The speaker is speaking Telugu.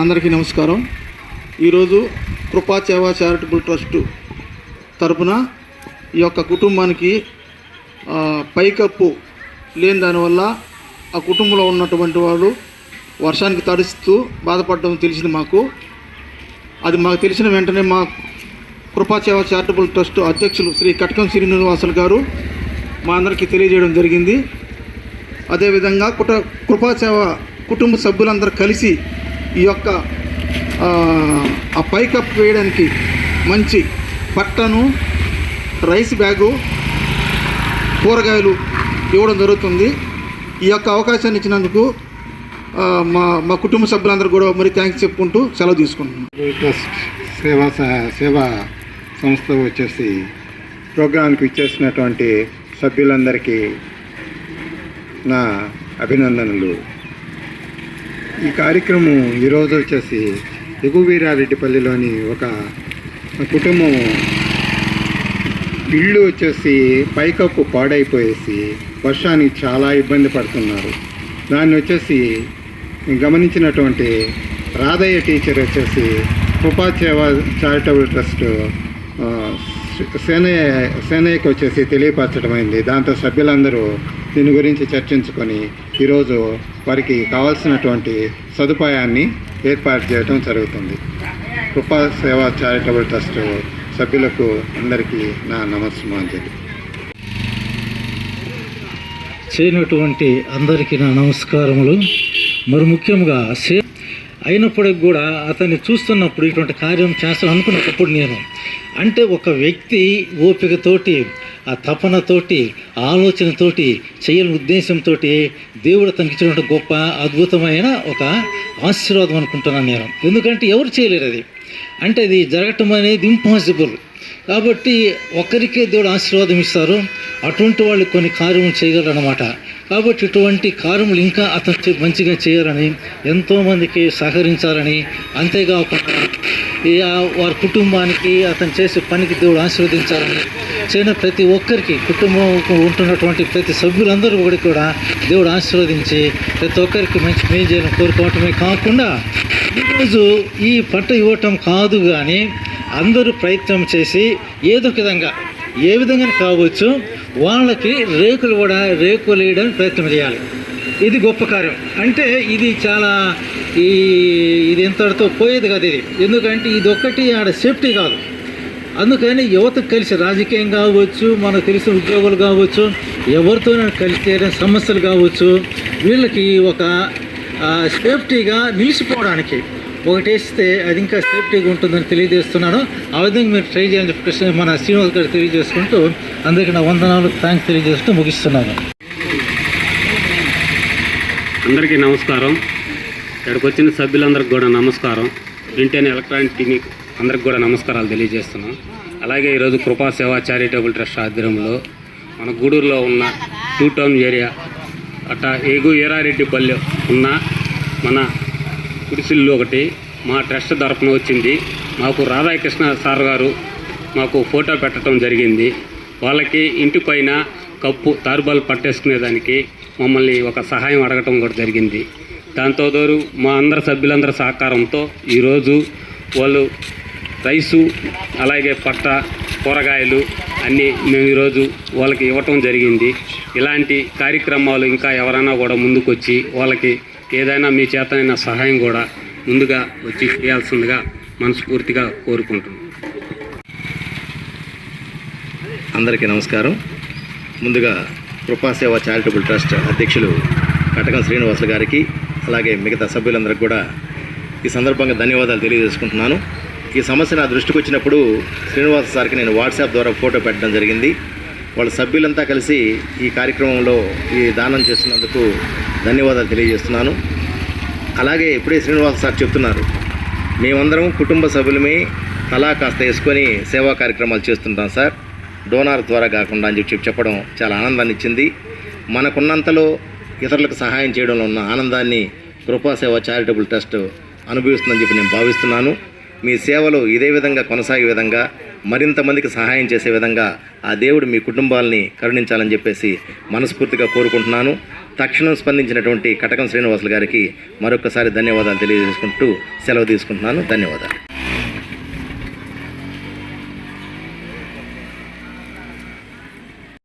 అందరికీ నమస్కారం. ఈరోజు కృపా సేవా చారిటబుల్ ట్రస్ట్ తరపున ఈ యొక్క కుటుంబానికి పైకప్పు లేని దానివల్ల ఆ కుటుంబంలో ఉన్నటువంటి వాళ్ళు వర్షానికి తడుస్తూ బాధపడడం తెలిసింది మాకు. అది మాకు తెలిసిన వెంటనే మా కృపాచేవ చారిటబుల్ ట్రస్ట్ అధ్యక్షులు శ్రీ కటకం శ్రీనివాసులు గారు మా అందరికీ తెలియజేయడం జరిగింది. అదేవిధంగా కుట కృపాసేవ కుటుంబ సభ్యులందరూ కలిసి ఈ యొక్క ఆ, పైకప్ వేయడానికి మంచి పట్టను రైస్ బ్యాగు కూరగాయలు ఇవ్వడం జరుగుతుంది. ఈ యొక్క అవకాశాన్ని ఇచ్చినందుకు మా మా కుటుంబ సభ్యులందరూ కూడా మరి థ్యాంక్స్ చెప్పుకుంటూ సెలవు తీసుకుంటున్నాం. సేవా సేవా సంస్థ వచ్చేసి ప్రోగ్రాంకి ఇచ్చేసినటువంటి సభ్యులందరికీ నా అభినందనలు. ఈ కార్యక్రమం ఈరోజు వచ్చేసి ఎగువీరారెడ్డిపల్లిలోని ఒక కుటుంబం ఇల్లు వచ్చేసి పైకప్పు పాడైపోయేసి వర్షానికి చాలా ఇబ్బంది పడుతున్నారు. దాన్ని వచ్చేసి గమనించినటువంటి రాధయ్య టీచర్ వచ్చేసి కృపా చారిటబుల్ ట్రస్ట్ సేనయ్య సేనయ్యకి వచ్చేసి తెలియపరచడమైంది. దాంతో సభ్యులందరూ దీని గురించి చర్చించుకొని ఈరోజు వారికి కావాల్సినటువంటి సదుపాయాన్ని ఏర్పాటు చేయడం జరుగుతుంది. కృపా సేవా చారిటబుల్ ట్రస్ట్ సభ్యులకు అందరికీ నా నమస్కారం చేయనటువంటి అందరికీ నా నమస్కారములు. మరి ముఖ్యంగా సే అయినప్పటికి కూడా అతన్ని చూస్తున్నప్పుడు ఇటువంటి కార్యం చేస్తాను అనుకున్నప్పుడు నేను అంటే ఒక వ్యక్తి ఓపికతోటి ఆ తపనతోటి ఆలోచనతోటి చేయని ఉద్దేశంతో దేవుడు తనకి ఇచ్చినటువంటి గొప్ప అద్భుతమైన ఒక ఆశీర్వాదం అనుకుంటున్నాను నేను. ఎందుకంటే ఎవరు చేయలేరు అది. అంటే అది జరగటం అనేది ఇంపాసిబుల్ కాబట్టి ఒకరికే దేవుడు ఆశీర్వాదం ఇస్తారు అటువంటి వాళ్ళు కొన్ని కార్యములు చేయగలరు అనమాట కాబట్టి ఇటువంటి కార్యములు ఇంకా అతను మంచిగా చేయాలని ఎంతోమందికి సహకరించాలని అంతేకాకుండా ఈ వారి కుటుంబానికి అతను చేసే పనికి దేవుడు ఆశీర్వదించాలని చేయన ప్రతి ఒక్కరికి కుటుంబం ఉంటున్నటువంటి ప్రతి సభ్యులందరూ కూడా కూడా దేవుడు ఆశీర్వదించి ప్రతి ఒక్కరికి మంచి మేలు చేయాలని కోరుకోవటమే కాకుండా ఈరోజు ఈ పంట ఇవ్వటం కాదు కానీ అందరూ ప్రయత్నం చేసి ఏదో విధంగా ఏ విధంగా కావచ్చు వాళ్ళకి రేకులు కూడా రేకులు వేయడానికి ప్రయత్నం చేయాలి. ఇది గొప్ప కార్యం. అంటే ఇది చాలా ఈ ఇది ఎంతటితో పోయేది కాదు ఇది. ఎందుకంటే ఇది ఒక్కటి ఆడ సేఫ్టీ కాదు. అందుకని యువతకు కలిసి రాజకీయం కావచ్చు మనకు తెలిసిన ఉద్యోగులు కావచ్చు ఎవరితోనైనా కలిసి సమస్యలు కావచ్చు వీళ్ళకి ఒక సేఫ్టీగా నిలిచిపోవడానికి ఒకటేస్తే అది ఇంకా సేఫ్టీగా ఉంటుందని తెలియజేస్తున్నాను. ఆ విధంగా మీరు ట్రై చేయాలని చెప్పేసి మన శ్రీనివాస్ గారు తెలియజేసుకుంటూ అందరికీ నా వందనాలు థ్యాంక్స్ తెలియజేస్తూ ముగిస్తున్నాను. అందరికీ నమస్కారం. ఇక్కడికి వచ్చిన సభ్యులందరికి కూడా నమస్కారం. ఇంటెన్ ఎలక్ట్రానిక్ క్లినిక్ అందరికి కూడా నమస్కారాలు తెలియజేస్తున్నాం. అలాగే ఈరోజు కృపా సేవా చారిటబుల్ ట్రస్ట్ ఆధ్వర్యంలో మన గూడూరులో ఉన్న టూ టౌన్ ఏరియా అట్టా ఏగు ఏరారెడ్డిపల్లి ఉన్న మన గుడిసిల్లు ఒకటి మా ట్రస్ట్ తరఫున వచ్చింది. మాకు రాధాకృష్ణ సార్ గారు మాకు ఫోటో పెట్టడం జరిగింది. వాళ్ళకి ఇంటి పైన కప్పు తారుబాలు పట్టేసుకునేదానికి మమ్మల్ని ఒక సహాయం అడగటం కూడా జరిగింది. దాంతో తోడు మా అందరి సభ్యులందరి సహకారంతో ఈరోజు వాళ్ళు రైసు అలాగే పట్ట కూరగాయలు అన్నీ మేము ఈరోజు వాళ్ళకి ఇవ్వటం జరిగింది. ఇలాంటి కార్యక్రమాలు ఇంకా ఎవరైనా కూడా ముందుకొచ్చి వాళ్ళకి ఏదైనా మీ చేతనైన సహాయం కూడా ముందుగా వచ్చి చేయాల్సిందిగా మనస్ఫూర్తిగా కోరుకుంటున్నాను అందరికీ నమస్కారం. ముందుగా కృపాసేవ చారిటబుల్ ట్రస్ట్ అధ్యక్షులు కటకం శ్రీనివాసులు గారికి అలాగే మిగతా సభ్యులందరికీ కూడా ఈ సందర్భంగా ధన్యవాదాలు తెలియజేసుకుంటున్నాను. ఈ సమస్య నా దృష్టికి వచ్చినప్పుడు శ్రీనివాస సార్కి నేను వాట్సాప్ ద్వారా ఫోటో పెట్టడం జరిగింది. వాళ్ళ సభ్యులంతా కలిసి ఈ కార్యక్రమంలో ఈ దానం చేస్తున్నందుకు ధన్యవాదాలు తెలియజేస్తున్నాను. అలాగే ఇప్పుడే శ్రీనివాస సార్ చెప్తున్నారు మేమందరం కుటుంబ సభ్యులమే తలా కాస్త వేసుకొని సేవా కార్యక్రమాలు చేస్తుంటాం సార్. డోనార్ ద్వారా కాకుండా అని చెప్పి చెప్పడం చాలా ఆనందాన్ని ఇచ్చింది. మనకున్నంతలో ఇతరులకు సహాయం చేయడంలో ఉన్న ఆనందాన్ని కృపాసేవ చారిటబుల్ ట్రస్ట్ అనుభవిస్తుందని చెప్పి నేను భావిస్తున్నాను. మీ సేవలు ఇదే విధంగా కొనసాగే విధంగా మరింత మందికి సహాయం చేసే విధంగా ఆ దేవుడు మీ కుటుంబాలని కరుణించాలని చెప్పేసి మనస్ఫూర్తిగా కోరుకుంటున్నాను. తక్షణం స్పందించినటువంటి కటకం శ్రీనివాసులు గారికి మరొకసారి ధన్యవాదాలు తెలియజేసుకుంటూ సెలవు తీసుకుంటున్నాను. ధన్యవాదాలు.